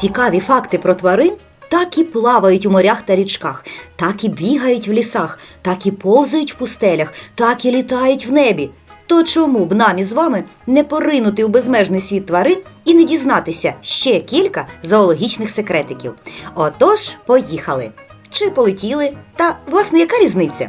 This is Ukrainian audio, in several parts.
Цікаві факти про тварин так і плавають у морях та річках, так і бігають в лісах, так і повзають в пустелях, так і літають в небі. То чому б нам із вами не поринути у безмежний світ тварин і не дізнатися ще кілька зоологічних секретиків? Отож, поїхали! Чи полетіли? Та, власне, яка різниця?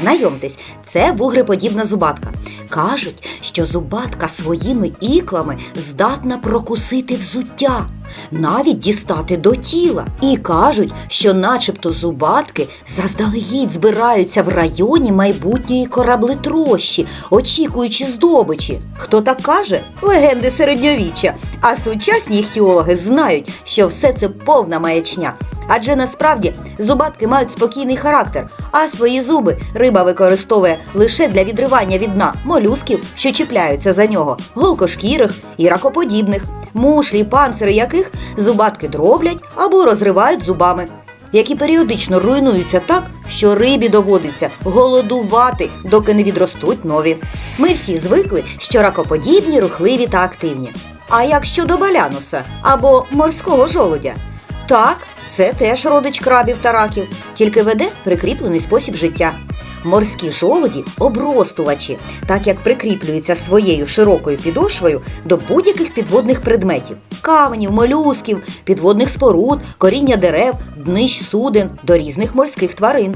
Знайомтесь, це вугреподібна зубатка. Кажуть, що зубатка своїми іклами здатна прокусити взуття, навіть дістати до тіла. І кажуть, що начебто зубатки заздалегідь збираються в районі майбутньої кораблетрощі, очікуючи здобичі. Хто так каже? Легенди середньовіччя. А сучасні іхтіологи знають, що все це повна маячня. Адже насправді зубатки мають спокійний характер, а свої зуби риба використовує лише для відривання від дна молюсків, що чіпляються за нього, голкошкірих і ракоподібних, мушлі, панцири яких зубатки дроблять або розривають зубами, які періодично руйнуються так, що рибі доводиться голодувати, доки не відростуть нові. Ми всі звикли, що ракоподібні, рухливі та активні. А як щодо балянуса або морського жолудя? Так, це теж родич крабів та раків, тільки веде прикріплений спосіб життя. Морські жолуді обростувачі, так як прикріплюються своєю широкою підошвою до будь-яких підводних предметів каменів, молюсків, підводних споруд, коріння дерев, днищ суден до різних морських тварин.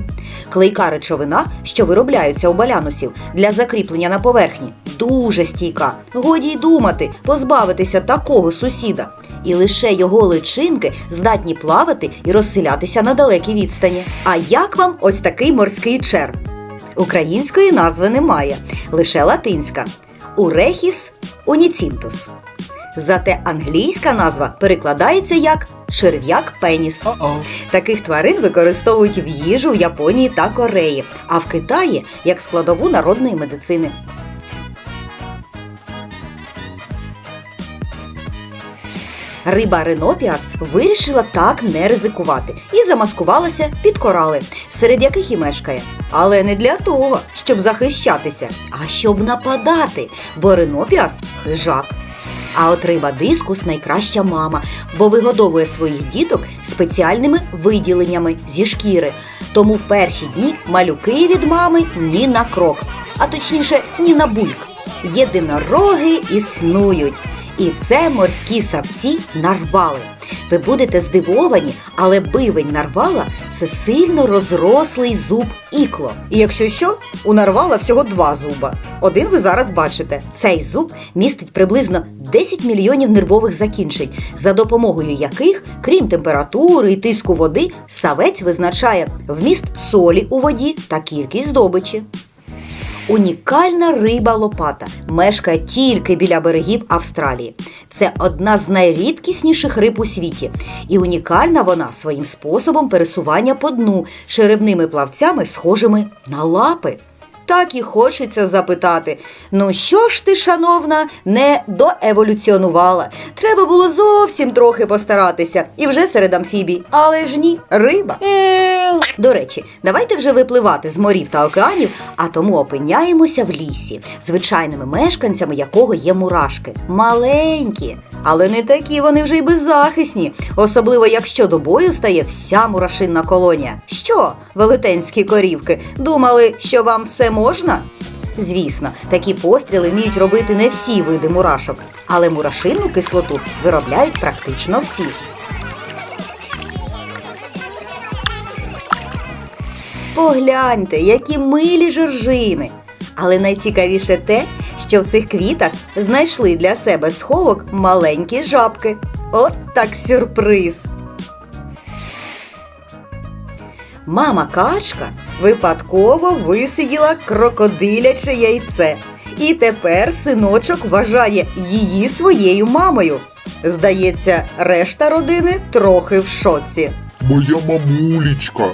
Клейка речовина, що виробляються у балянусів для закріплення на поверхні, дуже стійка. Годі й думати, позбавитися такого сусіда. І лише його личинки здатні плавати і розселятися на далекій відстані. А як вам ось такий морський черв? Української назви немає, лише латинська Урехіс уніцінтус. Зате англійська назва перекладається як черв'як пеніс. Таких тварин використовують в їжу в Японії та Кореї, а в Китаї як складову народної медицини. Риба Ренопіас вирішила так не ризикувати і замаскувалася під корали, серед яких і мешкає. Але не для того, щоб захищатися, а щоб нападати, бо Ренопіас хижак. А от риба дискус найкраща мама, бо вигодовує своїх діток спеціальними виділеннями зі шкіри. Тому в перші дні малюки від мами ні на крок, а точніше, ні на бульк. Єдинороги існують. І це морські савці нарвали. Ви будете здивовані, але бивень нарвала це сильно розрослий зуб ікло. І якщо що, у нарвала всього два зуба. Один ви зараз бачите. Цей зуб містить приблизно 10 мільйонів нервових закінчень, за допомогою яких, крім температури і тиску води, савець визначає вміст солі у воді та кількість здобичі. Унікальна риба лопата мешкає тільки біля берегів Австралії. Це одна з найрідкісніших риб у світі. І унікальна вона своїм способом пересування по дну черевними плавцями, схожими на лапи. Так і хочеться запитати: ну що ж ти, шановна, не доеволюціонувала? Треба було зовсім трохи постаратися, і вже серед амфібій. Але ж ні, риба. До речі, давайте вже випливати з морів та океанів, а тому опиняємося в лісі, звичайними мешканцями якого є мурашки. Маленькі, але не такі вони вже й беззахисні, особливо якщо до бою стає вся мурашинна колонія. Що, велетенські корівки, думали, що вам все можна? Звісно, такі постріли вміють робити не всі види мурашок, але мурашинну кислоту виробляють практично всі. Погляньте, які милі жоржини. Але найцікавіше те, що в цих квітах знайшли для себе сховок маленькі жабки. От так сюрприз. Мама качка випадково висиділа крокодиляче яйце. І тепер синочок вважає її своєю мамою. Здається, решта родини трохи в шоці. Моя мамулечка.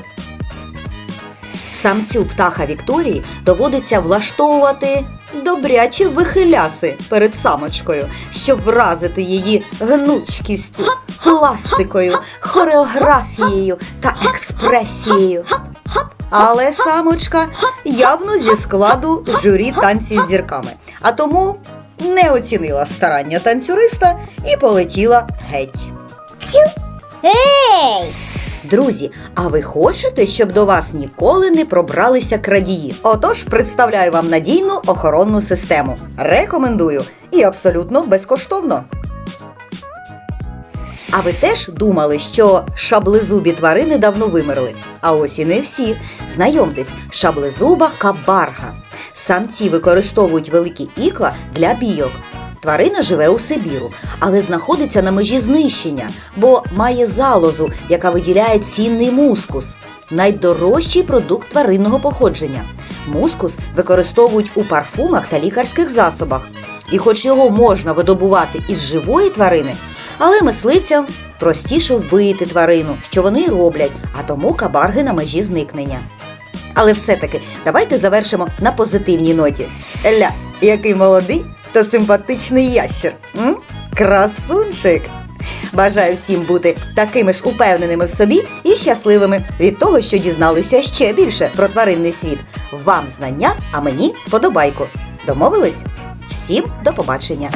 Самцю птаха Вікторії доводиться влаштовувати добрячі вихиляси перед самочкою, щоб вразити її гнучкістю, пластикою, хореографією та експресією. Але самочка явно зі складу журі танці з зірками, а тому не оцінила старання танцюриста і полетіла геть. Всі Ей! Друзі, а ви хочете, щоб до вас ніколи не пробралися крадії? Отож, представляю вам надійну охоронну систему. Рекомендую і абсолютно безкоштовно. А ви теж думали, що шаблезубі тварини давно вимерли? А ось і не всі. Знайомтесь, шаблезуба кабарга. Самці використовують великі ікла для бійок. Тварина живе у Сибіру, але знаходиться на межі знищення, бо має залозу, яка виділяє цінний мускус найдорожчий продукт тваринного походження. Мускус використовують у парфумах та лікарських засобах. І хоч його можна видобувати із живої тварини, але мисливцям простіше вбити тварину, що вони й роблять, а тому кабарги на межі зникнення. Але все-таки давайте завершимо на позитивній ноті. Ля, який молодий та симпатичний ящер. М? Красунчик! Бажаю всім бути такими ж упевненими в собі і щасливими від того, що дізналися ще більше про тваринний світ. Вам знання, а мені подобайку. Домовились? Всім до побачення!